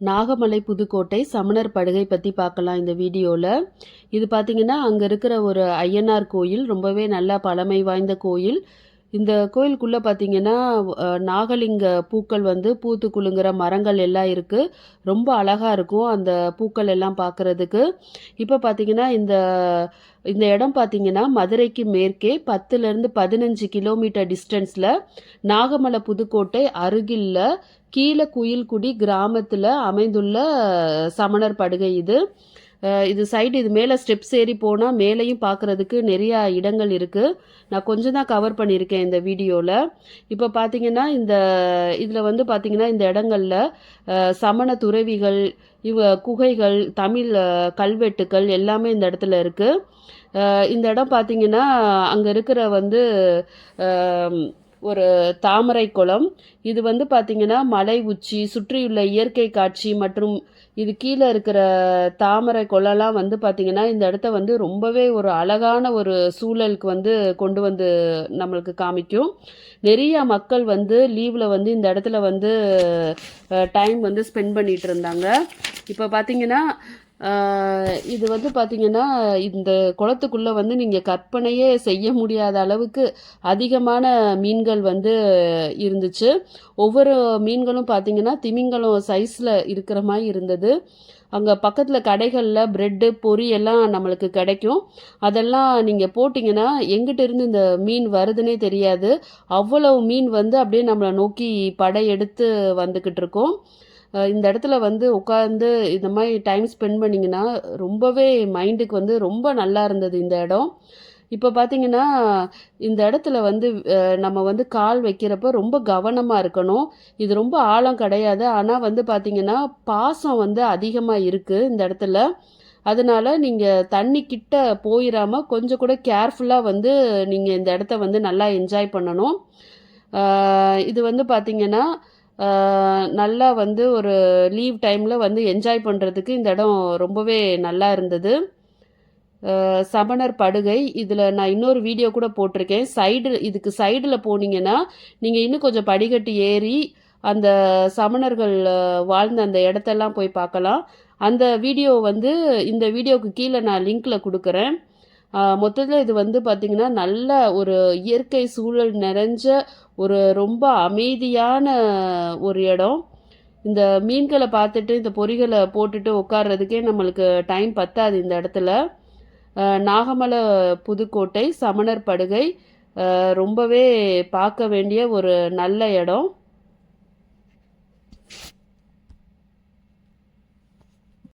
நாகமலை புதுக்கோட்டை சமணர் படுகை பற்றி பார்க்கலாம் இந்த வீடியோவில் இது பார்த்திங்கன்னா அங்கே இருக்கிற ஒரு ஐயனார் கோயில் ரொம்பவே நல்லா பழமை வாய்ந்த கோயில். இந்த கோயிலுக்குள்ளே பார்த்தீங்கன்னா நாகலிங்க பூக்கள் வந்து பூத்து குலுங்குற மரங்கள் எல்லாம் இருக்குது ரொம்ப அழகாக இருக்கும் அந்த பூக்கள் எல்லாம் பார்க்குறதுக்கு இப்போ பார்த்தீங்கன்னா இந்த இந்த இடம் பார்த்தீங்கன்னா மதுரைக்கு மேற்கே பத்துலேருந்து பதினஞ்சு கிலோமீட்டர் டிஸ்டன்ஸில் நாகமலை புதுக்கோட்டை அருகில் கீழே குயில்குடி கிராமத்தில் அமைந்துள்ள சமணர் படுகை இது. இது சைடு இது மேலே ஸ்டெப்ஸ் ஏறி போனால் மேலேயும் பார்க்குறதுக்கு நிறையா இடங்கள் இருக்குது நான் கொஞ்சம் தான் கவர் பண்ணியிருக்கேன் இந்த வீடியோவில் இப்போ பார்த்தீங்கன்னா இந்த இதில் வந்து பார்த்தீங்கன்னா இந்த இடங்களில் சமண துறவிகள் இவ குகைகள் தமிழ் கல்வெட்டுக்கள் எல்லாமே இந்த இடத்துல இருக்குது இந்த இடம் பார்த்தீங்கன்னா அங்கே இருக்கிற வந்து ஒரு தாமரை குளம். இது வந்து பார்த்திங்கன்னா மலை உச்சி சுற்றியுள்ள இயற்கை காட்சி மற்றும் இது கீழே இருக்கிற தாமரை குளம்லாம் வந்து பார்த்திங்கன்னா இந்த இடத்த வந்து ரொம்பவே ஒரு அழகான ஒரு சூழலுக்கு வந்து கொண்டு வந்து நம்மளுக்கு காமிக்கும். நிறைய மக்கள் வந்து லீவில் வந்து இந்த இடத்துல வந்து டைம் வந்து ஸ்பெண்ட் பண்ணிகிட்டு இருந்தாங்க. இப்போ பார்த்திங்கன்னா இது வந்து பார்த்திங்கன்னா இந்த குளத்துக்குள்ளே வந்து நீங்கள் கற்பனையே செய்ய முடியாத அளவுக்கு அதிகமான மீன்கள் வந்து இருந்துச்சு. ஒவ்வொரு மீன்களும் பார்த்தீங்கன்னா திமிங்கலம் சைஸில் இருக்கிற மாதிரி இருந்தது. அங்கே பக்கத்தில் கடைகளில் ப்ரெட்டு பொரி எல்லாம் நம்மளுக்கு கிடைக்கும். அதெல்லாம் நீங்கள் போட்டிங்கன்னா எங்கிட்ட இருந்து இந்த மீன் வருதுன்னே தெரியாது. அவ்வளவு மீன் வந்து அப்படியே நம்மளை நோக்கி படையெடுத்து வந்துக்கிட்டு இருக்கோம். இந்த இடத்துல வந்து உட்காந்து இந்த மாதிரி டைம் ஸ்பெண்ட் பண்ணிங்கன்னா ரொம்பவே மைண்டுக்கு வந்து ரொம்ப நல்லா இருந்தது இந்த இடம். இப்போ பார்த்தீங்கன்னா இந்த இடத்துல வந்து நம்ம வந்து கால் வைக்கிறப்ப ரொம்ப கவனமாக இருக்கணும். இது ரொம்ப ஆழம் கிடையாது. ஆனால் வந்து பார்த்தீங்கன்னா பாசம் வந்து அதிகமாக இருக்குது இந்த இடத்துல. அதனால நீங்கள் தண்ணி கிட்ட போயிடாமல் கொஞ்சம் கூட கேர்ஃபுல்லாக வந்து நீங்கள் இந்த இடத்த வந்து நல்லா என்ஜாய் பண்ணணும். இது வந்து பார்த்தீங்கன்னா நல்லா வந்து ஒரு லீவ் டைமில் வந்து என்ஜாய் பண்ணுறதுக்கு இந்த இடம் ரொம்பவே நல்லா இருந்தது. சமணர் படுகை. இதில் நான் இன்னொரு வீடியோ கூட போட்டிருக்கேன். சைடு இதுக்கு சைடில் போனீங்கன்னா நீங்கள் இன்னும் கொஞ்சம் படிக்கட்டு ஏறி அந்த சமணர்கள் வாழ்ந்த அந்த இடத்தெல்லாம் போய் பார்க்கலாம். அந்த வீடியோ வந்து இந்த வீடியோவுக்கு கீழே நான் லிங்க்கில் கொடுக்குறேன். மொத்தத்தில் இது வந்து பார்த்திங்கன்னா நல்ல ஒரு இயற்கை சூழல் நிறைஞ்ச ஒரு ரொம்ப அமைதியான ஒரு இடம். இந்த மீன்களை பார்த்துட்டு இந்த பொறிகளை போட்டுட்டு உட்கார்றதுக்கே நம்மளுக்கு டைம் பத்தாது இந்த இடத்துல. நாகமலை புதுக்கோட்டை சமணர் படுகை ரொம்பவே பார்க்க வேண்டிய ஒரு நல்ல இடம்.